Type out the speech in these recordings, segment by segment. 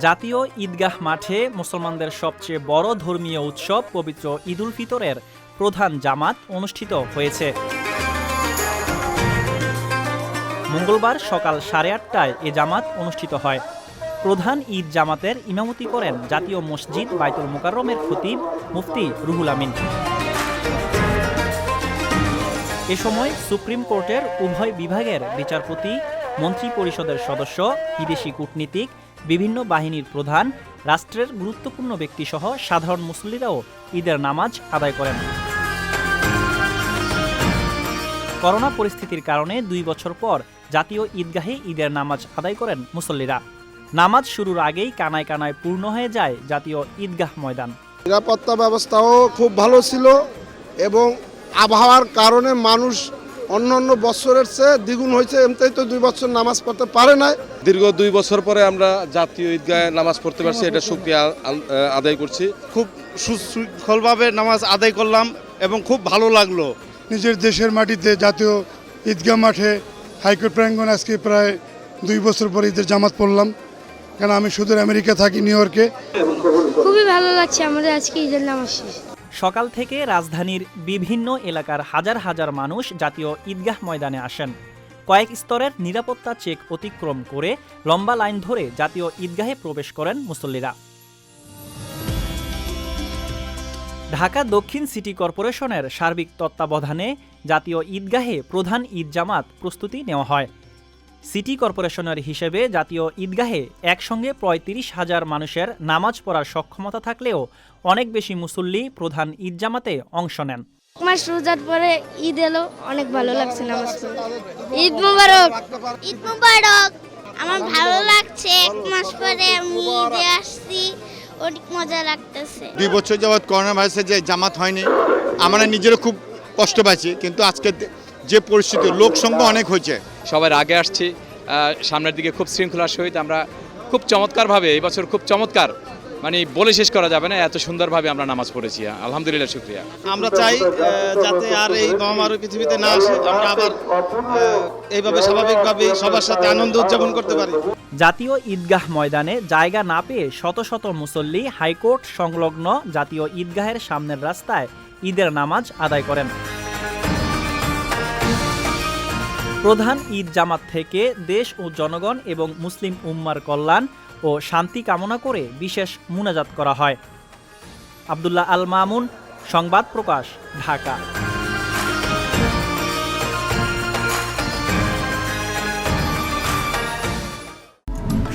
জাতীয় ঈদগাহ মাঠে মুসলমানদের সবচেয়ে বড় ধর্মীয় উৎসব পবিত্র ঈদুল ফিতরের প্রধান জামাত অনুষ্ঠিত হয়েছে। মঙ্গলবার সকাল সাড়ে আটটায় এ জামাত অনুষ্ঠিত হয়। প্রধান ঈদ জামাতের ইমামতি করেন জাতীয় মসজিদ বাইতুল মোকাররমের খতিব মুফতি রুহুল আমিন। এ সময় সুপ্রিম কোর্টের উভয় বিভাগের বিচারপতি মন্ত্রী পরিষদের সদস্য, বিদেশি কূটনীতিক, বিভিন্ন বাহিনীর প্রধান, রাষ্ট্রের গুরুত্বপূর্ণ ব্যক্তিসহ সাধারণ মুসল্লিরাও ঈদের নামাজ আদায় করেন। করোনা পরিস্থিতির কারণে দুই বছর পর জাতীয় ঈদগাহে ঈদের নামাজ আদায় করেন মুসল্লিরা। নামাজ শুরুর আগেই কানায় কানায় পূর্ণ হয়ে যায় জাতীয় ঈদগাহ ময়দান। নিরাপত্তা ব্যবস্থাও খুব ভালো ছিল এবং আবহাওয়ার কারণে মানুষ অন্য অন্য বছরের চেয়ে দ্বিগুণ হয়েছে এমনিতেই তো দুই বছর নামাজ পড়তে পারে না দীর্ঘ দুই বছর পরে আমরা জাতীয় ঈদগাহে নামাজ পড়তে পারছি এটা শুক্রিয়া আদায় করছি। খুব সুশৃঙ্খলভাবে নামাজ আদায় করলাম এবং খুব ভালো লাগল। নিজের দেশের মাটিতে জাতীয় ঈদগাহ মাঠে হাইকোর্ট প্রাঙ্গন আজকে প্রায় দুই বছর পরে ঈদের জামাত পড়লাম। কেন আমি সুদূর আমেরিকা থাকি নিউ ইয়র্কে। খুবই ভালো লাগছে আমাদের আজকে ঈদের নামাজ শেষ। সকাল থেকে রাজধানীর বিভিন্ন এলাকার হাজার হাজার মানুষ জাতীয় ঈদগাহ ময়দানে আসেন। কয়েক স্তরের নিরাপত্তা চেক অতিক্রম করে লম্বা লাইন ধরে জাতীয় ঈদগাহে প্রবেশ করেন মুসল্লিরা। ঢাকা দক্ষিণ সিটি কর্পোরেশনের সার্বিক তত্ত্বাবধানে জাতীয় ঈদগাহে প্রধান ঈদ জামাত প্রস্তুতি নেওয়া হয়। সিটি কর্পোরেশনের হিসেবে জাতীয় ঈদগাহে একসঙ্গে পঁয়ত্রিশ হাজার মানুষের নামাজ পড়ার সক্ষমতা থাকলেও অনেক বেশি মুসল্লি প্রধান ঈদ জামাতে অংশ নেন। মাস রোজার পরে ঈদ এলো অনেক ভালো লাগছে নামাজ ঈদ মুবারক! ঈদ মুবারক! আমার ভালো লাগছে এক মাস পরে আমি ঈদে আসছি অনেক মজা লাগতেছে। দুই বছর যাবৎ করোনা ভাইরাসে যে জামাত হয়নি আমরা নিজেরও খুব কষ্ট পাচ্ছি কিন্তু আজকে যে পরিস্থিতি লোক সংখ্যা অনেক হয়েছে। সবার আগে আসছি সামনের দিকে খুব শৃঙ্খলার সহিত আমরা খুব চমৎকারভাবে এই বছর খুব চমৎকার মানে বলে শেষ করা যাবে না এত সুন্দরভাবে আমরা নামাজ পড়েছি আলহামদুলিল্লাহ শুক্রিয়া। আমরা চাই যাতে আর এই মহামারী পৃথিবীতে না আসে আমরা আবার এইভাবে স্বাভাবিকভাবে সবার সাথে আনন্দ উদযাপন করতে পারি। জাতীয় ঈদগাহ ময়দানে জায়গা না পেয়ে শত শত মুসল্লি হাইকোর্ট সংলগ্ন জাতীয় ঈদগাহের সামনের রাস্তায় ঈদের নামাজ আদায় করেন। প্রধান ঈদ জামাত থেকে দেশ ও জনগণ এবং মুসলিম উম্মার কল্যাণ ও শান্তি কামনা করে বিশেষ মুনাজাত করা হয়। আবদুল্লাহ আল মামুন, সংবাদ প্রকাশ, ঢাকা।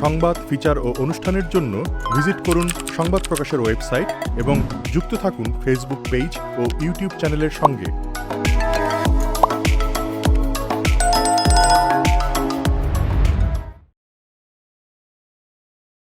সংবাদ, ফিচার ও অনুষ্ঠানের জন্য ভিজিট করুন সংবাদ প্রকাশের ওয়েবসাইট এবং যুক্ত থাকুন ফেসবুক পেজ ও ইউটিউব চ্যানেলের সঙ্গে।